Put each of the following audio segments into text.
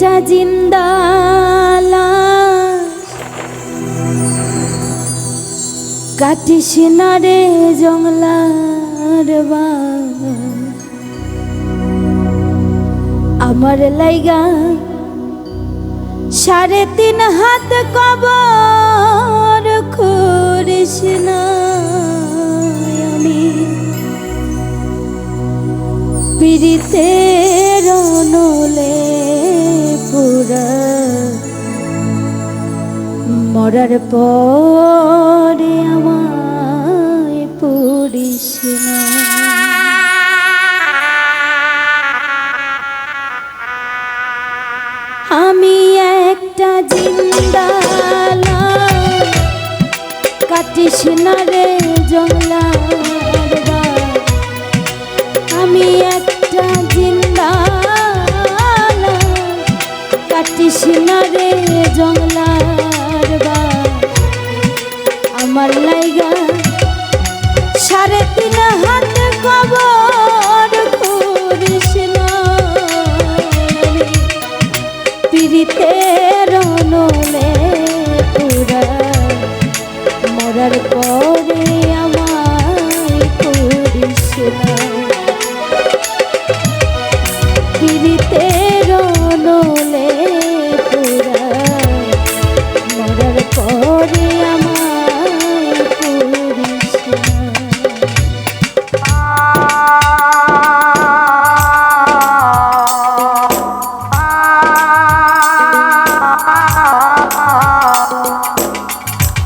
একটা জিন্দালা। কাটি সিনারে রে জংলার আমার লাইগা সাড়ে তিন হাত কবর খুরিস না। পীড়িতে রনলে পুরা। মরার পরে আমায় পড়িস আমি একটা জিন্দালা কাটিস না রে জংলা আমি না রে জঙ্গলার বা আমার লাইগা সাড়ে তিন হাত কবর।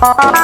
Uh-huh.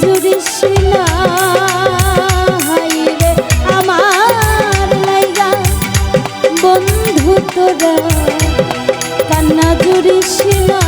তৃষ্ণা হাইরে আমার লাইগা। বন্ধু তোরা কান্না জুড়িস না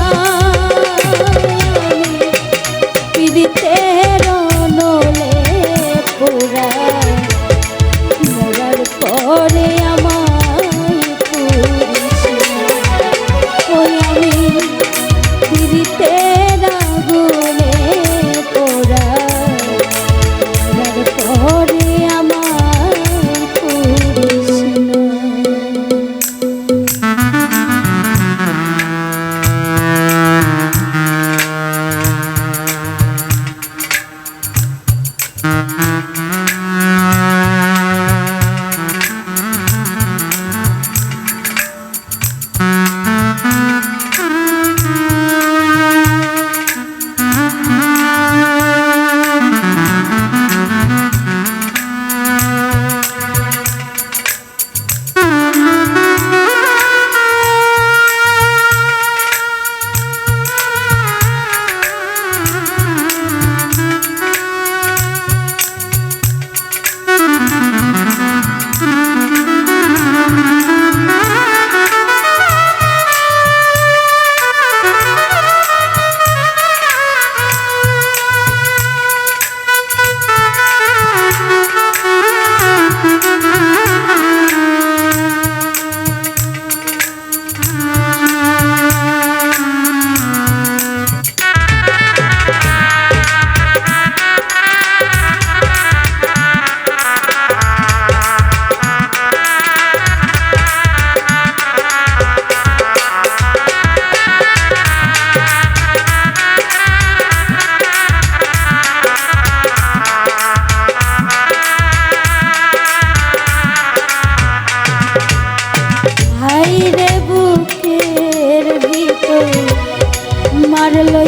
আমার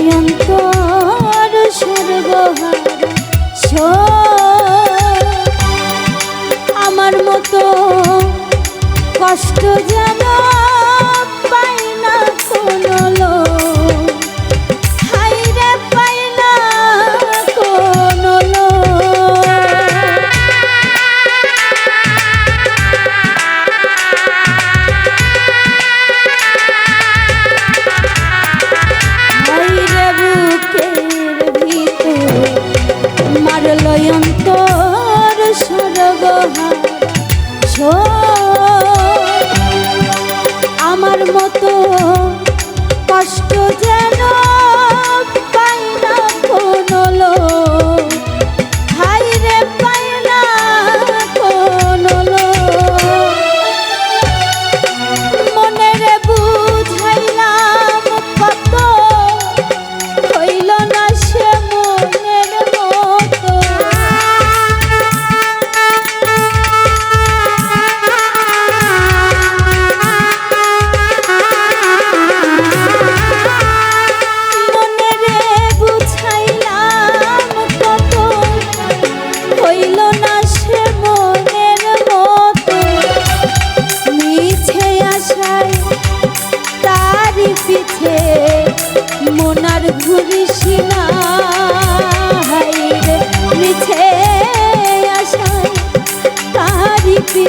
আমার মতো কষ্ট জানা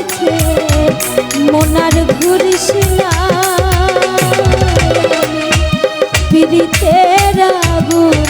পিছে মনার ঘুরিস না পিড়িতের আগুনে